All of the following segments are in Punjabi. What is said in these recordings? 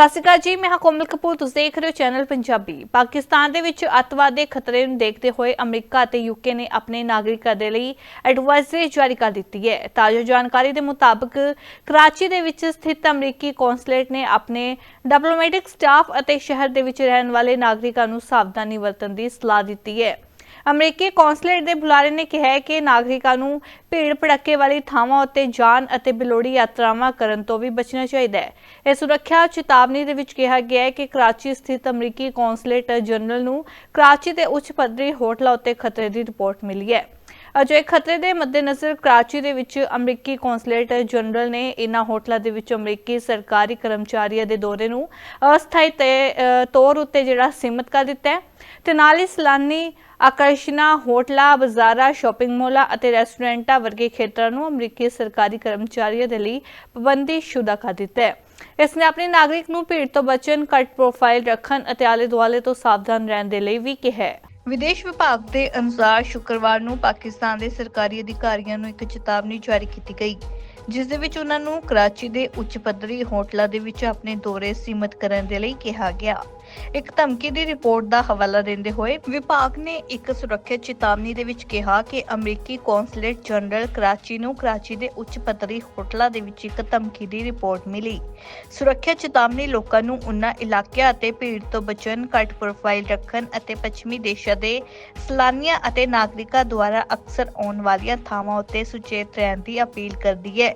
ਸਤਿ ਸ਼੍ਰੀ ਅਕਾਲ ਜੀ, ਮੈਂ ਹਾਂ ਕੋਮਲ ਕਪੂਰ, ਤੁਸੀਂ ਦੇਖ ਰਹੇ ਹੋ ਚੈਨਲ ਪੰਜਾਬੀ। ਪਾਕਿਸਤਾਨ ਦੇ ਵਿੱਚ ਅੱਤਵਾਦ ਦੇ ਖਤਰੇ ਨੂੰ ਦੇਖਦੇ ਹੋਏ ਅਮਰੀਕਾ ਅਤੇ ਯੂਕੇ ਨੇ ਆਪਣੇ ਨਾਗਰਿਕਾਂ ਦੇ ਲਈ ਐਡਵਾਈਜ਼ਰੀ ਜਾਰੀ ਕਰ ਦਿੱਤੀ ਹੈ। ਤਾਜ਼ਾ ਜਾਣਕਾਰੀ ਦੇ ਮੁਤਾਬਕ ਕਰਾਚੀ ਦੇ ਵਿੱਚ ਸਥਿਤ ਅਮਰੀਕੀ ਕੌਂਸਲੇਟ ਨੇ ਆਪਣੇ ਡਿਪਲੋਮੈਟਿਕ ਸਟਾਫ ਅਤੇ ਸ਼ਹਿਰ ਦੇ ਵਿੱਚ ਰਹਿਣ ਵਾਲੇ ਨਾਗਰਿਕਾਂ ਨੂੰ ਸਾਵਧਾਨੀ ਵਰਤਣ ਦੀ ਸਲਾਹ ਦਿੱਤੀ ਹੈ। ਅਮਰੀਕੀ ਕੌਂਸਲੇਟ ਦੇ ਬੁਲਾਰੇ ਨੇ ਕਿਹਾ ਕਿ ਨਾਗਰਿਕਾਂ ਨੂੰ ਭੀੜ ਭੜੱਕੇ ਵਾਲੀ ਥਾਵਾਂ ਉੱਤੇ ਜਾਣ ਅਤੇ ਬਿਲੋੜੀ ਯਾਤਰਾਵਾਂ ਕਰਨ ਤੋਂ ਵੀ ਬਚਣਾ ਚਾਹੀਦਾ ਹੈ। ਇਹ ਸੁਰੱਖਿਆ ਚੇਤਾਵਨੀ ਦੇ ਵਿੱਚ ਕਿਹਾ ਗਿਆ ਹੈ ਕਿ ਕਰਾਚੀ ਸਥਿਤ ਅਮਰੀਕੀ ਕੌਂਸਲੇਟ ਜਨਰਲ ਨੂੰ ਕਰਾਚੀ ਦੇ ਉੱਚ ਪੱਧਰੀ ਹੋਟਲਾਂ ਉੱਤੇ ਖਤਰੇ ਦੀ ਰਿਪੋਰਟ ਮਿਲੀ ਹੈ। ਅਜੇ ਖਤਰੇ ਦੇ ਮੱਦੇਨਜ਼ਰ ਕਰਾਚੀ ਦੇ ਵਿੱਚ ਅਮਰੀਕੀ ਕੌਂਸਲੇਟ ਜਨਰਲ ਨੇ ਇਨ੍ਹਾਂ ਹੋਟਲਾਂ ਦੇ ਵਿੱਚ ਅਮਰੀਕੀ ਸਰਕਾਰੀ ਕਰਮਚਾਰੀਆਂ ਦੇ ਦੌਰੇ ਨੂੰ ਅਸਥਾਈ ਤੇ- ਤੌਰ ਉੱਤੇ ਜਿਹੜਾ ਸੀਮਤ ਕਰ ਦਿੱਤਾ ਹੈ। ਤੇ ਨਾਲ ਹੀ ਸਲਾਨੀ ਆਕਰਸ਼ਣਾ ਹੋਟਲਾਂ, ਬਾਜ਼ਾਰਾਂ, ਸ਼ਾਪਿੰਗ ਮਾਲਾਂ ਅਤੇ ਰੈਸਟੋਰੈਂਟਾਂ ਵਰਗੇ ਖੇਤਰਾਂ ਨੂੰ ਅਮਰੀਕੀ ਸਰਕਾਰੀ ਕਰਮਚਾਰੀਆਂ ਦੇ ਲਈ ਪਾਬੰਦੀ ਸ਼ੁਦਾ ਕਰ ਦਿੱਤਾ ਹੈ। ਇਸ ਨੇ ਆਪਣੇ ਨਾਗਰਿਕ ਨੂੰ ਭੀੜ ਤੋਂ ਬਚਣ, ਘੱਟ ਪ੍ਰੋਫਾਈਲ ਰੱਖਣ ਅਤੇ ਆਲੇ ਦੁਆਲੇ ਤੋਂ ਸਾਵਧਾਨ ਰਹਿਣ ਦੇ ਲਈ ਵੀ ਕਿਹਾ ਹੈ। ਵਿਦੇਸ਼ ਵਿਭਾਗ ਦੇ ਅਨੁਸਾਰ ਸ਼ੁੱਕਰਵਾਰ ਨੂੰ ਪਾਕਿਸਤਾਨ ਦੇ ਸਰਕਾਰੀ ਅਧਿਕਾਰੀਆਂ ਨੂੰ ਇੱਕ ਚੇਤਾਵਨੀ ਜਾਰੀ ਕੀਤੀ ਗਈ, ਜਿਸ ਦੇ ਵਿੱਚ ਉਹਨਾਂ ਨੂੰ ਕਰਾਚੀ ਦੇ ਉੱਚ ਪੱਧਰੀ ਹੋਟਲਾਂ ਦੇ ਵਿੱਚ ਆਪਣੇ ਦੌਰੇ ਸੀਮਤ ਕਰਨ ਦੇ ਲਈ ਕਿਹਾ ਗਿਆ। ਇੱਕ ਧਮਕੀ ਦੀ ਰਿਪੋਰਟ ਦਾ ਹਵਾਲਾ ਦਿੰਦੇ ਹੋਏ ਵਿਭਾਗ ਨੇ ਇੱਕ ਸੁਰੱਖਿਆ ਚੇਤਾਵਨੀ ਦੇ ਵਿੱਚ ਕਿਹਾ ਕਿ ਅਮਰੀਕੀ ਕੌਂਸਲੇਟ ਜਨਰਲ ਕਰਾਚੀ ਨੂੰ ਕਰਾਚੀ ਦੇ ਉੱਚ ਪੱਧਰੀ ਹੋਟਲਾਂ ਦੇ ਵਿੱਚ ਇੱਕ ਧਮਕੀ ਦੀ ਰਿਪੋਰਟ ਮਿਲੀ। ਸੁਰੱਖਿਆ ਚੇਤਾਵਨੀ ਲੋਕਾਂ ਨੂੰ ਉਨ੍ਹਾਂ ਇਲਾਕਿਆਂ ਅਤੇ ਭੀੜ ਤੋਂ ਬਚਣ, ਘੱਟ ਪ੍ਰੋਫਾਈਲ ਰੱਖਣ ਅਤੇ ਪੱਛਮੀ ਦੇਸ਼ਾਂ ਦੇ ਸੈਲਾਨੀਆਂ ਅਤੇ ਨਾਗਰਿਕਾਂ ਦੁਆਰਾ ਅਕਸਰ ਆਉਣ ਵਾਲੀਆਂ ਥਾਵਾਂ ਉੱਤੇ ਸੁਚੇਤ ਰਹਿਣ ਦੀ ਅਪੀਲ ਕਰਦੀ ਹੈ।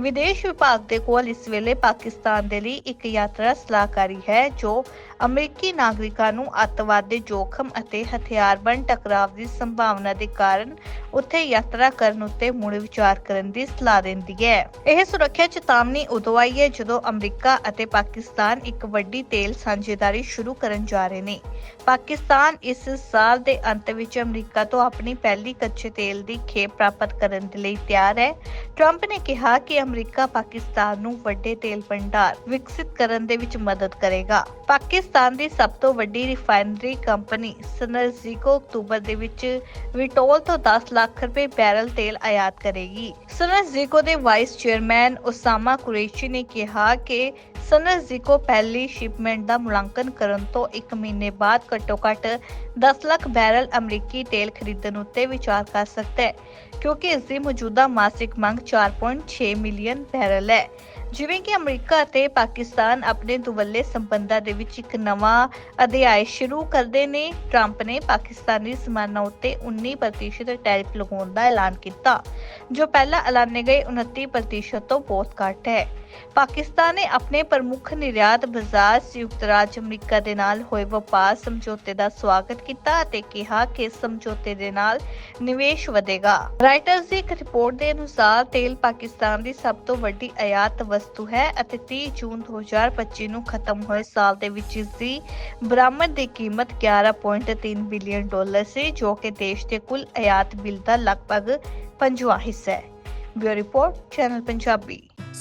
ਵਿਦੇਸ਼ ਵਿਭਾਗ ਦੇ ਕੋਲ ਇਸ ਵੇਲੇ ਪਾਕਿਸਤਾਨ ਦੇ ਲਈ ਇੱਕ ਯਾਤਰਾ ਸਲਾਹਕਾਰੀ ਹੈ ਜੋ ਅਮਰੀਕੀ ਨਾਗਰਿਕਾਂ ਨੂੰ ਅੱਤਵਾਦ ਦੇ ਜੋਖਮ ਅਤੇ ਹਥਿਆਰਬੰਦ ਟਕਰਾਅ ਦੀ ਸੰਭਾਵਨਾ ਦੇ ਕਾਰਨ ਉੱਥੇ ਯਾਤਰਾ ਕਰਨ ਉੱਤੇ ਮੁੜ ਵਿਚਾਰ ਕਰਨ ਦੀ ਸਲਾਹ ਦਿੰਦੀ ਹੈ। ਇਹ ਸੁਰੱਖਿਆ ਚੇਤਾਵਨੀ ਉਦੋਂ ਆਈ ਹੈ ਜਦੋਂ ਅਮਰੀਕਾ ਅਤੇ ਪਾਕਿਸਤਾਨ ਇੱਕ ਵੱਡੀ ਤੇਲ ਸਾਂਝੇਦਾਰੀ ਸ਼ੁਰੂ ਕਰਨ ਜਾ ਰਹੇ ਨੇ। ਪਾਕਿਸਤਾਨ ਇਸ ਸਾਲ ਦੇ ਅੰਤ ਵਿੱਚ ਅਮਰੀਕਾ ਤੋਂ ਆਪਣੀ ਪਹਿਲੀ ਕੱਚੇ ਤੇਲ ਦੀ ਖੇਪ ਪ੍ਰਾਪਤ ਕਰਨ ਦੇ ਲਈ ਤਿਆਰ ਹੈ। ਟਰੰਪ ਨੇ ਕਿਹਾ ਕਿ ਅਮਰੀਕਾ ਪਾਕਿਸਤਾਨ ਨੂੰ ਵੱਡੇ ਤੇਲ ਭੰਡਾਰ ਵਿਕਸਿਤ ਕਰਨ ਦੇ ਵਿੱਚ ਮਦਦ ਕਰੇਗਾ। ਪਾਕਿਸਤਾਨ ਦੀ ਸਭ ਤੋਂ ਵੱਡੀ ਰਿਫਾਈਨਰੀ ਕੰਪਨੀ ਸਨਰਜ਼ੀਕੋ ਅਕਤੂਬਰ ਦੇ ਵਿੱਚ ਵਿਟੋਲ ਤੋਂ 10 ਲੱਖ ਰੁਪਏ ਬੈਰਲ ਤੇਲ ਆਯਾਤ ਕਰੇਗੀ। ਸਨਰਜ਼ੀਕੋ ਦੇ ਵਾਈਸ ਚੇਅਰਮੈਨ ਉਸਾਮਾ ਕੁਰੇਸ਼ੀ ਨੇ ਕਿਹਾ ਕਿ ਸਨਰਜ਼ੀਕੋ ਪਹਿਲੀ ਸ਼ਿਪਮੈਂਟ ਦਾ ਮੁਲਾਂਕਣ ਕਰਨ ਤੋਂ 1 ਮਹੀਨੇ ਬਾਅਦ ਘੱਟੋ-ਘੱਟ 10 ਲੱਖ ਬੈਰਲ ਅਮਰੀਕੀ ਤੇਲ ਖਰੀਦਣ ਉੱਤੇ ਵਿਚਾਰ ਕਰ ਸਕਦਾ ਹੈ, ਕਿਉਂਕਿ ਇਸ ਦੀ ਮੌਜੂਦਾ ਮਾਸਿਕ ਮੰਗ 4.6 ਮਿਲੀਅਨ ਬੈਰਲ ਹੈ। ਜਿਵੇਂ ਕਿ ਅਮਰੀਕਾ ਅਤੇ ਪਾਕਿਸਤਾਨ ਆਪਣੇ ਦੁਵੱਲੇ ਸੰਬੰਧਾਂ ਦੇ ਵਿੱਚ ਇੱਕ ਨਵਾਂ ਅਧਿਆਇ ਸ਼ੁਰੂ ਕਰਦੇ ਨੇ, ਟਰੰਪ ਨੇ ਪਾਕਿਸਤਾਨੀ ਸਮਾਨਾਂ ਉੱਤੇ 19% ਟੈਰਿਫ ਲਗਾਉਣ ਦਾ ਐਲਾਨ ਕੀਤਾ, ਜੋ ਪਹਿਲਾਂ ਐਲਾਨੇ ਗਏ 29% ਤੋਂ ਬਹੁਤ ਘੱਟ ਹੈ। ਪਾਕਿਸਤਾਨ ਨੇ ਆਪਣੇ ਪ੍ਰਮੁੱਖ ਨਿਰਯਾਤ ਬਾਜ਼ਾਰ ਸੰਯੁਕਤ ਰਾਜ ਅਮਰੀਕਾ ਦੇ ਨਾਲ ਹੋਏ ਵਪਾਰ ਸਮਝੌਤੇ ਦਾ ਸਵਾਗਤ ਕੀਤਾ ਅਤੇ ਕਿਹਾ ਕਿ ਇਸ ਸਮਝੌਤੇ ਦੇ ਨਾਲ ਨਿਵੇਸ਼ ਵਧੇਗਾ। ਰਾਈਟਰਸ ਦੀ ਇੱਕ ਰਿਪੋਰਟ ਦੇ ਅਨੁਸਾਰ, ਤੇਲ ਪਾਕਿਸਤਾਨ ਦੀ ਸਭ ਤੋਂ ਵੱਡੀ ਆਯਾਤ ਵਸਤੂ ਹੈ ਅਤੇ 30 ਜੂਨ 2025 ਨੂੰ ਖਤਮ ਹੋਏ ਸਾਲ ਦੇ ਵਿੱਚ ਇਸ ਦੀ ਬਰਾਮਦ ਦੀ ਕੀਮਤ 11.3 ਬਿਲੀਅਨ ਡਾਲਰ ਸੀ, ਜੋ ਕਿ ਦੇਸ਼ ਦੇ ਕੁੱਲ ਆਯਾਤ ਬਿੱਲ ਦਾ ਲਗਭਗ ਪੰਜਵਾਂ ਹਿੱਸਾ ਹੈ। Bureau report, channel Punjabi.